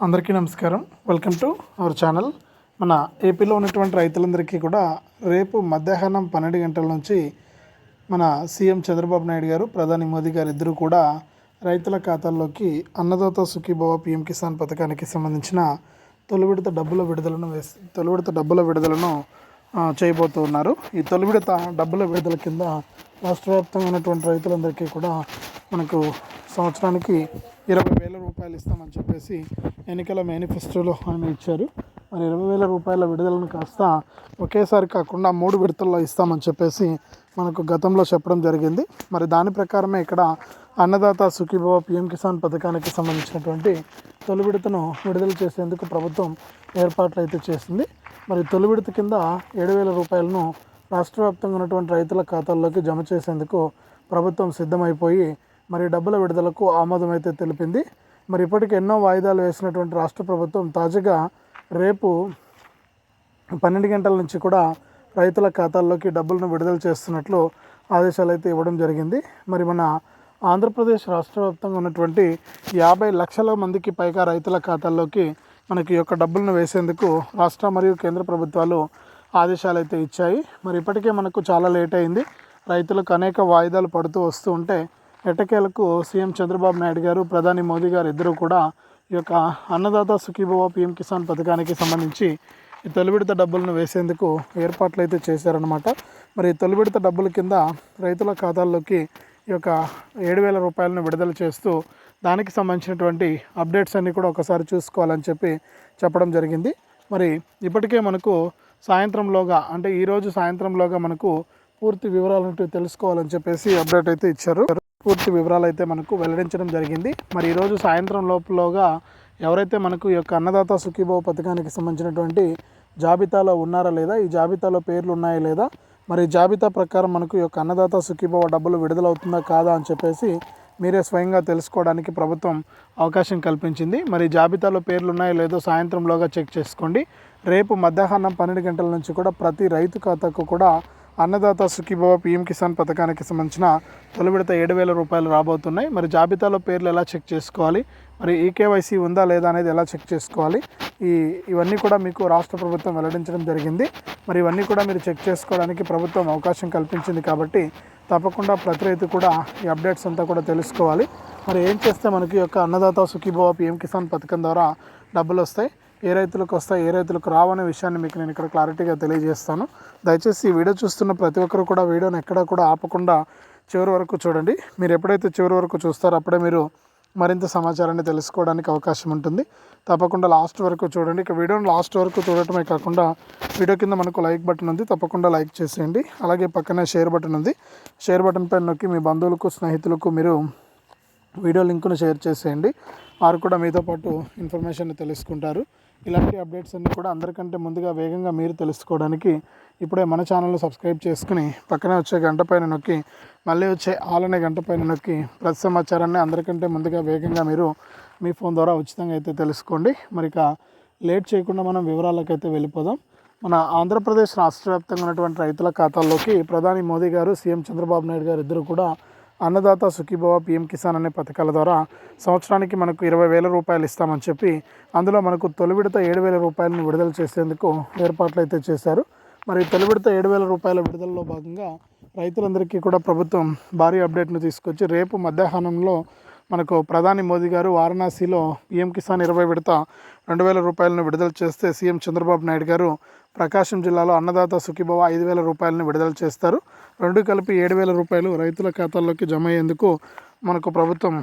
అందరికీ నమస్కారం. Welcome to our channel మన ఏపీలో ఉన్నటువంటి రైతులందరికీ కూడా రేపు మధ్యాహ్నం పన్నెండు గంటల నుంచి మన సీఎం చంద్రబాబు నాయుడు గారు ప్రధాని మోదీ గారు ఇద్దరు కూడా రైతుల ఖాతాల్లోకి అన్నదాత సుఖీభవ పిఎం కిసాన్ పథకానికి సంబంధించిన తొలి విడత డబ్బుల విడుదలను వేసి తొలి విడత డబ్బుల విడుదలను చేయబోతూ ఉన్నారు. ఈ తొలి విడత డబ్బుల విడుదల కింద రాష్ట్ర వ్యాప్తంగా ఉన్నటువంటి రైతులందరికీ కూడా మనకు సంవత్సరానికి ఇరవై వేల రూపాయలు ఇస్తామని చెప్పేసి ఎన్నికల మేనిఫెస్టోలో హామీ ఇచ్చారు. మరి ఇరవై వేల రూపాయల విడుదలను కాస్త ఒకేసారి కాకుండా మూడు విడతల్లో ఇస్తామని చెప్పేసి మనకు గతంలో చెప్పడం జరిగింది. మరి దాని ప్రకారమే ఇక్కడ అన్నదాత సుఖీభవ పిఎం కిసాన్ పథకానికి సంబంధించినటువంటి తొలి విడతను విడుదల చేసేందుకు ప్రభుత్వం ఏర్పాట్లు అయితే చేసింది. మరి తొలి విడత కింద ఏడు వేల రూపాయలను రాష్ట్ర వ్యాప్తంగా ఉన్నటువంటి రైతుల ఖాతాల్లోకి జమ చేసేందుకు ప్రభుత్వం సిద్ధమైపోయి మరి డబ్బుల విడుదలకు ఆమోదం అయితే తెలిపింది. మరి ఇప్పటికి ఎన్నో వాయిదాలు వేసినటువంటి రాష్ట్ర ప్రభుత్వం తాజాగా రేపు పన్నెండు గంటల నుంచి కూడా రైతుల ఖాతాల్లోకి డబ్బులను విడుదల చేస్తున్నట్లు ఆదేశాలు అయితే ఇవ్వడం జరిగింది. మరి మన ఆంధ్రప్రదేశ్ రాష్ట్ర వ్యాప్తంగా ఉన్నటువంటి యాభై లక్షల మందికి పైగా రైతుల ఖాతాల్లోకి మనకి యొక్క డబ్బులను వేసేందుకు రాష్ట్ర మరియు కేంద్ర ప్రభుత్వాలు ఆదేశాలు అయితే ఇచ్చాయి. మరి ఇప్పటికే మనకు చాలా లేట్ అయింది. రైతులకు అనేక వాయిదాలు పడుతూ వస్తూ ఉంటే ఎట్టకేలకు సీఎం చంద్రబాబు నాయుడు గారు ప్రధాని మోదీ గారు ఇద్దరు కూడా ఈ యొక్క అన్నదాత సుఖీభవ పిఎం కిసాన్ పథకానికి సంబంధించి ఈ తొలిబిడత డబ్బులను వేసేందుకు ఏర్పాట్లు అయితే చేశారనమాట మరి తొలిబిడత డబ్బుల కింద రైతుల ఖాతాల్లోకి ఈ యొక్క ఏడు వేల రూపాయలను విడుదల చేస్తూ దానికి సంబంధించినటువంటి అప్డేట్స్ అన్నీ కూడా ఒకసారి చూసుకోవాలని చెప్పి చెప్పడం జరిగింది. మరి ఇప్పటికే మనకు సాయంత్రంలోగా అంటే ఈరోజు సాయంత్రంలోగా మనకు పూర్తి వివరాలను తెలుసుకోవాలని చెప్పేసి అప్డేట్ అయితే ఇచ్చారు. పూర్తి వివరాలు అయితే మనకు వెల్లడించడం జరిగింది. మరి ఈరోజు సాయంత్రం లోపలగా ఎవరైతే మనకు ఈ యొక్క అన్నదాత సుఖీభావ పథకానికి సంబంధించినటువంటి జాబితాలో ఉన్నారా లేదా ఈ జాబితాలో పేర్లు ఉన్నాయా లేదా మరి జాబితా ప్రకారం మనకు ఈ యొక్క అన్నదాత సుఖీభావ డబ్బులు విడుదలవుతుందా కాదా అని చెప్పేసి మీరే స్వయంగా తెలుసుకోవడానికి ప్రభుత్వం అవకాశం కల్పించింది. మరి జాబితాలో పేర్లు ఉన్నాయో లేదో సాయంత్రంలోగా చెక్ చేసుకోండి. రేపు మధ్యాహ్నం పన్నెండు గంటల నుంచి కూడా ప్రతి రైతు ఖాతాకు కూడా అన్నదాత సుఖీభవ పీఎం కిసాన్ పథకానికి సంబంధించిన తొలి విడత ఏడు వేల రూపాయలు రాబోతున్నాయి. మరి జాబితాలో పేర్లు ఎలా చెక్ చేసుకోవాలి? మరి ఈకేవైసీ ఉందా లేదా అనేది ఎలా చెక్ చేసుకోవాలి? ఈ ఇవన్నీ కూడా మీకు రాష్ట్ర ప్రభుత్వం వెల్లడించడం జరిగింది. మరి ఇవన్నీ కూడా మీరు చెక్ చేసుకోవడానికి ప్రభుత్వం అవకాశం కల్పించింది కాబట్టి తప్పకుండా ప్రతి రైతు కూడా ఈ అప్డేట్స్ అంతా కూడా తెలుసుకోవాలి. మరి ఏం చేస్తే మనకి యొక్క అన్నదాత సుఖీభవ పిఎం కిసాన్ పథకం ద్వారా డబ్బులు వస్తాయి? ఏ రైతులకు వస్తాయి ఏ రైతులకు రావనే విషయాన్ని మీకు నేను ఇక్కడ క్లారిటీగా తెలియజేస్తాను. దయచేసి ఈ వీడియో చూస్తున్న ప్రతి ఒక్కరు కూడా వీడియోని ఎక్కడా కూడా ఆపకుండా చివరి వరకు చూడండి. మీరు ఎప్పుడైతే చివరి వరకు చూస్తారో అప్పుడే మీరు మరింత సమాచారాన్ని తెలుసుకోవడానికి అవకాశం ఉంటుంది. తప్పకుండా లాస్ట్ వరకు చూడండి. ఇక వీడియోని లాస్ట్ వరకు చూడటమే కాకుండా వీడియో కింద మనకు లైక్ బటన్ ఉంది. తప్పకుండా లైక్ చేసేయండి. అలాగే పక్కనే షేర్ బటన్ ఉంది. షేర్ బటన్ పైన నొక్కి మీ బంధువులకు స్నేహితులకు మీరు వీడియో లింకును షేర్ చేసేయండి. వారు కూడా మీతో పాటు ఇన్ఫర్మేషన్ తెలుసుకుంటారు. ఇలాంటి అప్డేట్స్ అన్నీ కూడా అందరికంటే ముందుగా వేగంగా మీరు తెలుసుకోవడానికి ఇప్పుడే మన ఛానల్ను సబ్స్క్రైబ్ చేసుకుని పక్కనే వచ్చే గంట పైన నొక్కి మళ్ళీ వచ్చే ఆల్ అనే గంట పైన నొక్కి ప్రతి సమాచారాన్ని అందరికంటే ముందుగా వేగంగా మీరు మీ ఫోన్ ద్వారా ఉచితంగా అయితే తెలుసుకోండి. మరి ఇక లేట్ చేయకుండా మనం వివరాలకైతే వెళ్ళిపోదాం. మన ఆంధ్రప్రదేశ్ రాష్ట్ర వ్యాప్తంగా ఉన్నటువంటి రైతుల ఖాతాల్లోకి ప్రధాని మోదీ గారు సీఎం చంద్రబాబు నాయుడు గారు ఇద్దరు కూడా అన్నదాత సుఖీభవ పిఎం కిసాన్ అనే పథకాల ద్వారా సంవత్సరానికి మనకు ఇరవై వేల రూపాయలు ఇస్తామని చెప్పి అందులో మనకు తొలి విడత ఏడు వేల రూపాయలను విడుదల చేసేందుకు ఏర్పాట్లు అయితే చేశారు. మరి తొలి విడత ఏడు వేల రూపాయల విడుదలలో భాగంగా రైతులందరికీ కూడా ప్రభుత్వం భారీ అప్డేట్ను తీసుకొచ్చి రేపు మధ్యాహ్నంలో మనకు ప్రధాని మోదీ గారు వారణాసిలో పిఎం కిసాన్ ఇరవై విడత రెండు వేల రూపాయలను విడుదల చేస్తే సీఎం చంద్రబాబు నాయుడు గారు ప్రకాశం జిల్లాలో అన్నదాత సుఖీభవ ఐదు వేల రూపాయలను విడుదల చేస్తారు. రెండు కలిపి ఏడు వేల రూపాయలు రైతుల ఖాతాల్లోకి జమ అయ్యేందుకు మనకు ప్రభుత్వం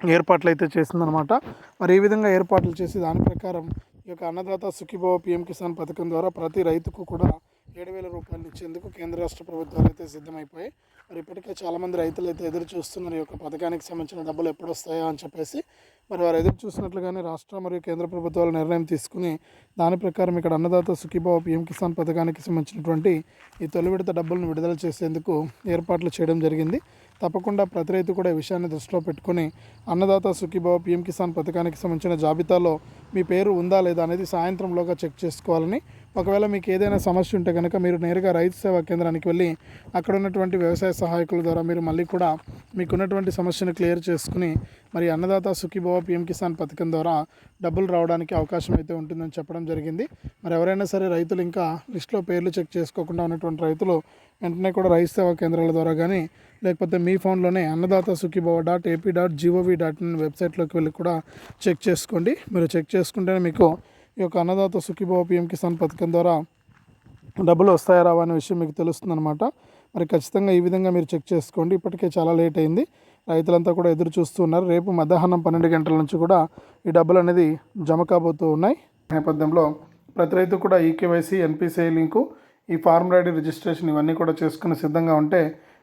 ఏర్పాట్లు అయితే చేసిందనమాట మరి ఈ విధంగా ఏర్పాట్లు చేసి దాని ప్రకారం ఈ యొక్క అన్నదాత సుఖీభవ పీఎం కిసాన్ పథకం ద్వారా ప్రతి రైతుకు కూడా ఏడు వేల రూపాయలు ఇచ్చేందుకు కేంద్ర రాష్ట్ర ప్రభుత్వాలు అయితే సిద్ధమైపోయాయి. మరి ఇప్పటికే చాలామంది రైతులు అయితే ఎదురు చూస్తున్నారు ఈ యొక్క పథకానికి సంబంధించిన డబ్బులు ఎప్పుడు వస్తాయో అని చెప్పేసి. మరి వారు ఎదురు చూసినట్లుగానే రాష్ట్ర మరియు కేంద్ర ప్రభుత్వాలు నిర్ణయం తీసుకుని దాని ప్రకారం ఇక్కడ అన్నదాత సుఖీభావ పీఎం కిసాన్ పథకానికి సంబంధించినటువంటి ఈ తొలి విడత డబ్బులను విడుదల చేసేందుకు ఏర్పాట్లు చేయడం జరిగింది. తప్పకుండా ప్రతి రైతు కూడా ఈ విషయాన్ని దృష్టిలో పెట్టుకుని అన్నదాత సుఖీభావ పీఎం కిసాన్ పథకానికి సంబంధించిన జాబితాలో మీ పేరు ఉందా లేదా అనేది సాయంత్రంలోగా చెక్ చేసుకోవాలని ఒకవేళ మీకు ఏదైనా సమస్య ఉంటే కనుక మీరు నేరుగా రైతు సేవా కేంద్రానికి వెళ్ళి అక్కడ ఉన్నటువంటి వ్యవసాయ సహాయకుల ద్వారా మీరు మళ్ళీ కూడా మీకున్నటువంటి సమస్యను క్లియర్ చేసుకుని మరి అన్నదాత సుఖీభవ పిఎం కిసాన్ పథకం ద్వారా డబ్బులు రావడానికి అవకాశం అయితే ఉంటుందని చెప్పడం జరిగింది. మరి ఎవరైనా సరే రైతులు ఇంకా లిస్ట్లో పేర్లు చెక్ చేసుకోకుండా ఉన్నటువంటి రైతులు వెంటనే కూడా రైతు సేవా కేంద్రాల ద్వారా కానీ లేకపోతే మీ ఫోన్లోనే Annadata Sukhibhava dot AP dot gov dot in వెబ్సైట్లోకి వెళ్ళి కూడా చెక్ చేసుకోండి. మీరు చెక్ చేసుకుంటేనే మీకు ఈ యొక్క అన్నదాత సుఖీభావ పిఎం కిసాన్ పథకం ద్వారా డబ్బులు వస్తాయా రావా అనే విషయం మీకు తెలుస్తుందన్నమాట. మరి ఖచ్చితంగా ఈ విధంగా మీరు చెక్ చేసుకోండి. ఇప్పటికే చాలా లేట్ అయింది. రైతులంతా కూడా ఎదురు చూస్తున్నారు రేపు మధ్యాహ్నం పన్నెండు గంటల నుంచి కూడా ఈ డబ్బులు అనేది జమ కాబోతూ ఉన్నాయి. నేపథ్యంలో ప్రతి రైతు కూడా ఈకేవైసీ ఎన్పిసిఐ లింకు ఈ ఫార్మ్ ఐడి రిజిస్ట్రేషన్ ఇవన్నీ కూడా చేసుకుని సిద్ధంగా ఉంటే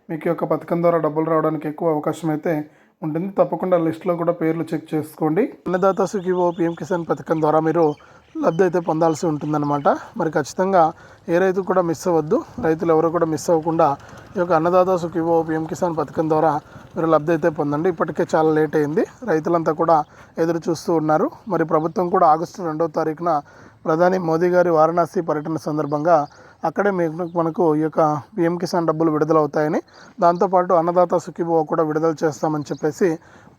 మీకు యొక్క పథకం ద్వారా డబ్బులు రావడానికి ఎక్కువ అవకాశం అయితే ఉంటుంది. తప్పకుండా లిస్ట్లో కూడా పేర్లు చెక్ చేసుకోండి. అన్నదాత సుఖీవో పిఎం కిసాన్ పథకం ద్వారా మీరు లబ్ధి అయితే పొందాల్సి ఉంటుందన్నమాట. మరి ఖచ్చితంగా ఏ రైతు కూడా మిస్ అవ్వద్దు. రైతులు ఎవరు కూడా మిస్ అవ్వకుండా ఈ యొక్క అన్నదాత సుఖీవో పిఎం కిసాన్ పథకం ద్వారా మీరు లబ్ధి అయితే పొందండి. ఇప్పటికే చాలా లేట్ అయింది. రైతులంతా కూడా ఎదురు చూస్తూ ఉన్నారు. మరి ప్రభుత్వం కూడా ఆగస్టు రెండవ తారీఖున ప్రధాని మోదీ గారి వారణాసి పర్యటన సందర్భంగా అక్కడే మీకు మనకు ఈ యొక్క పిఎం కిసాన్ డబ్బులు విడుదలవుతాయని. దాంతోపాటు అన్నదాత సుఖీభవ కూడా విడుదల చేస్తామని చెప్పేసి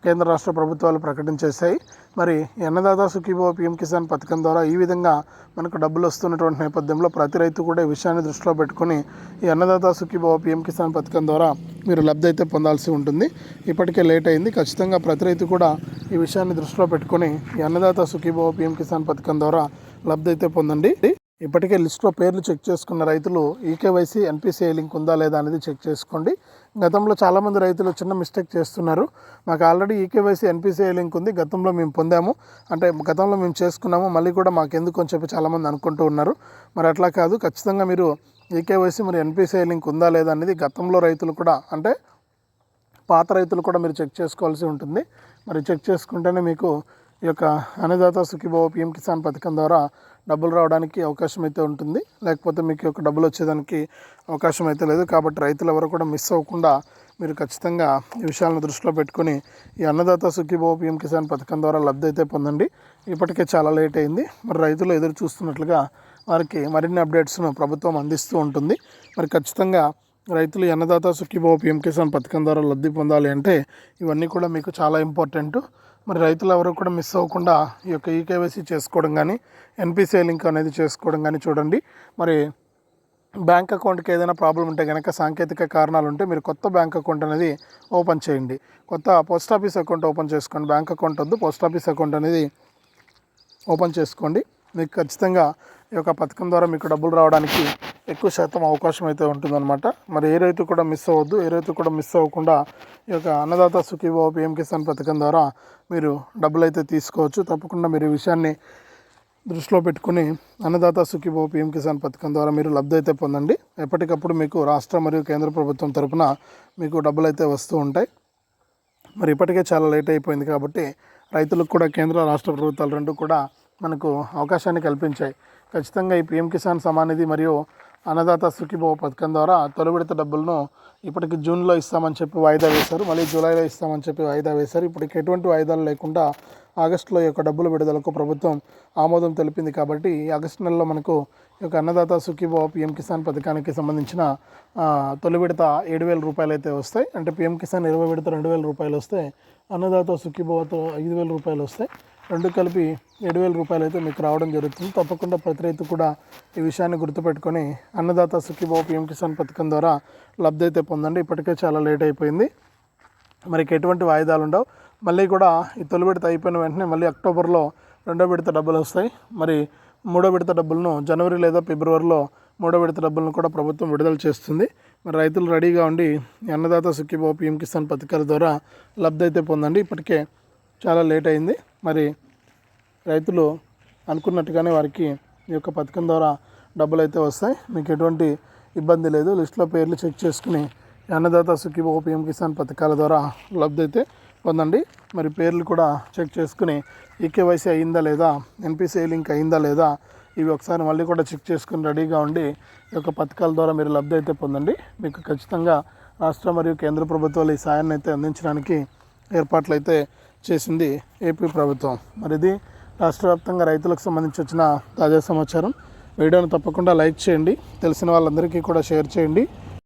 కేంద్ర రాష్ట్ర ప్రభుత్వాలు ప్రకటించేశాయి. మరి అన్నదాత సుఖీభవ పిఎం కిసాన్ పథకం ద్వారా ఈ విధంగా మనకు డబ్బులు వస్తున్నటువంటి నేపథ్యంలో ప్రతి రైతు కూడా ఈ విషయాన్ని దృష్టిలో పెట్టుకొని ఈ అన్నదాత సుఖీభవ పిఎం కిసాన్ పథకం ద్వారా మీరు లబ్ధి అయితే పొందాల్సి ఉంటుంది. ఇప్పటికే లేట్ అయింది. ఖచ్చితంగా ప్రతి రైతు కూడా ఈ విషయాన్ని దృష్టిలో పెట్టుకొని ఈ అన్నదాత సుఖీభవ పిఎం కిసాన్ పథకం ద్వారా లబ్ధి అయితే పొందండి. ఇప్పటికే లిస్ట్లో పేర్లు చెక్ చేసుకున్న రైతులు ఈకేవైసీ ఎన్పిసిఐ లింక్ ఉందా లేదా అనేది చెక్ చేసుకోండి. గతంలో చాలామంది రైతులు చిన్న మిస్టేక్ చేస్తున్నారు. మాకు ఆల్రెడీ ఈకేవైసీ ఎన్పిసిఐ లింక్ ఉంది. గతంలో మేము పొందాము. అంటే గతంలో మేము చేసుకున్నాము. మళ్ళీ కూడా మాకు ఎందుకు అని చెప్పి చాలామంది అనుకుంటూ ఉన్నారు. మరి అట్లా కాదు. ఖచ్చితంగా మీరు ఈకేవైసీ మరి ఎన్పిసిఐ లింక్ ఉందా లేదా అనేది గతంలో రైతులు కూడా అంటే పాత రైతులు కూడా మీరు చెక్ చేసుకోవాల్సి ఉంటుంది. మరి చెక్ చేసుకుంటేనే మీకు ఈ యొక్క అన్నదాత సుఖీభావ పిఎం కిసాన్ పథకం ద్వారా డబ్బులు రావడానికి అవకాశం అయితే ఉంటుంది. లేకపోతే మీకు యొక్క డబ్బులు వచ్చేదానికి అవకాశం అయితే లేదు. కాబట్టి రైతులు ఎవరు కూడా మిస్ అవ్వకుండా మీరు ఖచ్చితంగా ఈ విషయాలను దృష్టిలో పెట్టుకొని ఈ అన్నదాత సుఖీభవ పిఎం కిసాన్ పథకం ద్వారా లబ్ధి అయితే పొందండి. ఇప్పటికే చాలా లేట్ అయింది. మరి రైతులు ఎదురు చూస్తున్నట్లుగా వారికి మరిన్ని అప్డేట్స్ను ప్రభుత్వం అందిస్తూ ఉంటుంది. మరి ఖచ్చితంగా రైతులు అన్నదాత సుఖీభవ పిఎం కిసాన్ పథకం ద్వారా లబ్ధి పొందాలి అంటే ఇవన్నీ కూడా మీకు చాలా ఇంపార్టెంట్. మరి రైతులు ఎవరు కూడా మిస్ అవ్వకుండా ఈ యొక్క ఈకేవైసీ చేసుకోవడం కానీ ఎన్పిసిఐ లింక్ అనేది చేసుకోవడం కానీ చూడండి. మరి బ్యాంక్ అకౌంట్కి ఏదైనా ప్రాబ్లం ఉంటే కనుక సాంకేతిక కారణాలు ఉంటే మీరు కొత్త బ్యాంక్ అకౌంట్ అనేది ఓపెన్ చేయండి. కొత్త పోస్ట్ ఆఫీస్ అకౌంట్ ఓపెన్ చేసుకోండి. బ్యాంక్ అకౌంట్ వద్దు పోస్ట్ ఆఫీస్ అకౌంట్ అనేది ఓపెన్ చేసుకోండి. మీకు ఖచ్చితంగా ఈ యొక్క పథకం ద్వారా మీకు డబ్బులు రావడానికి ఎక్కువ శాతం అవకాశం అయితే ఉంటుందన్నమాట. మరి ఏ రైతు కూడా మిస్ అవ్వద్దు. ఏ రైతు కూడా మిస్ అవ్వకుండా ఈ యొక్క అన్నదాత సుఖీభావ పిఎం కిసాన్ పథకం ద్వారా మీరు డబ్బులు అయితే తీసుకోవచ్చు. తప్పకుండా మీరు ఈ విషయాన్ని దృష్టిలో పెట్టుకుని అన్నదాత సుఖీభావ పిఎం కిసాన్ పథకం ద్వారా మీరు లబ్ధి అయితే పొందండి. ఎప్పటికప్పుడు మీకు రాష్ట్ర మరియు కేంద్ర ప్రభుత్వం తరపున మీకు డబ్బులు అయితే వస్తూ ఉంటాయి. మరి ఇప్పటికే చాలా లేట్ అయిపోయింది కాబట్టి రైతులకు కూడా కేంద్ర రాష్ట్ర ప్రభుత్వాలు రెండు కూడా మనకు అవకాశాన్ని కల్పించాయి. ఖచ్చితంగా ఈ పిఎం కిసాన్ సమానిధి మరియు అన్నదాత సుఖీభవ పథకం ద్వారా తొలి విడత డబ్బులను ఇప్పటికి జూన్లో ఇస్తామని చెప్పి వాయిదా వేశారు. మళ్ళీ జూలైలో ఇస్తామని చెప్పి వాయిదా వేశారు. ఇప్పటికి ఎటువంటి వాయిదాలు లేకుండా ఆగస్టులో యొక్క డబ్బుల విడుదలకు ప్రభుత్వం ఆమోదం తెలిపింది కాబట్టి ఆగస్టు నెలలో మనకు ఈ యొక్క అన్నదాత సుఖీభావ పిఎం కిసాన్ పథకానికి సంబంధించిన తొలి విడత ఏడు వేల రూపాయలు అయితే వస్తాయి. అంటే పిఎం కిసాన్ ఇరవై విడత రెండు వేల రూపాయలు వస్తాయి అన్నదాత సుఖీభావతో ఐదు వేల రూపాయలు వస్తాయి. రెండు కలిపి ఏడు వేల రూపాయలు అయితే మీకు రావడం జరుగుతుంది. తప్పకుండా ప్రతి రైతు కూడా ఈ విషయాన్ని గుర్తుపెట్టుకొని అన్నదాత సుఖీబాబు పిఎం కిసాన్ పథకం ద్వారా లబ్ధి అయితే పొందండి. ఇప్పటికే చాలా లేట్ అయిపోయింది. మరికి ఎటువంటి వాయిదాలు ఉండవు. మళ్ళీ కూడా ఈ తొలి విడత అయిపోయిన వెంటనే మళ్ళీ అక్టోబర్లో రెండో విడత డబ్బులు వస్తాయి. మరి మూడో విడత డబ్బులను జనవరి లేదా ఫిబ్రవరిలో మూడో విడత డబ్బులను కూడా ప్రభుత్వం విడుదల చేస్తుంది. మరి రైతులు రెడీగా ఉండి అన్నదాత సుఖీబాబు పిఎం కిసాన్ పథకాల ద్వారా లబ్ధి అయితే పొందండి. ఇప్పటికే చాలా లేట్ అయింది. మరి రైతులు అనుకున్నట్టుగానే వారికి ఈ యొక్క పథకం ద్వారా డబ్బులు అయితే వస్తాయి. మీకు ఎటువంటి ఇబ్బంది లేదు. లిస్ట్లో పేర్లు చెక్ చేసుకుని అన్నదాత సుఖీభో పిఎం కిసాన్ పథకాల ద్వారా లబ్ధి అయితే పొందండి. మరి పేర్లు కూడా చెక్ చేసుకుని ఈకేవైసీ అయిందా లేదా ఎన్పిసిఐ లింక్ అయిందా లేదా ఇవి ఒకసారి మళ్ళీ కూడా చెక్ చేసుకుని రెడీగా ఉండి ఈ యొక్క పథకాల ద్వారా మీరు లబ్ధి అయితే పొందండి. మీకు ఖచ్చితంగా రాష్ట్ర మరియు కేంద్ర ప్రభుత్వాలు ఈ సాయాన్ని అయితే అందించడానికి ఏర్పాట్లు అయితే చేసింది ఏపీ ప్రభుత్వం. మరి ఇది రాష్ట్ర వ్యాప్తంగా రైతులకు సంబంధించి వచ్చిన తాజా సమాచారం. వీడియోను తప్పకుండా లైక్ చేయండి. తెలిసిన వాళ్ళందరికీ కూడా షేర్ చేయండి.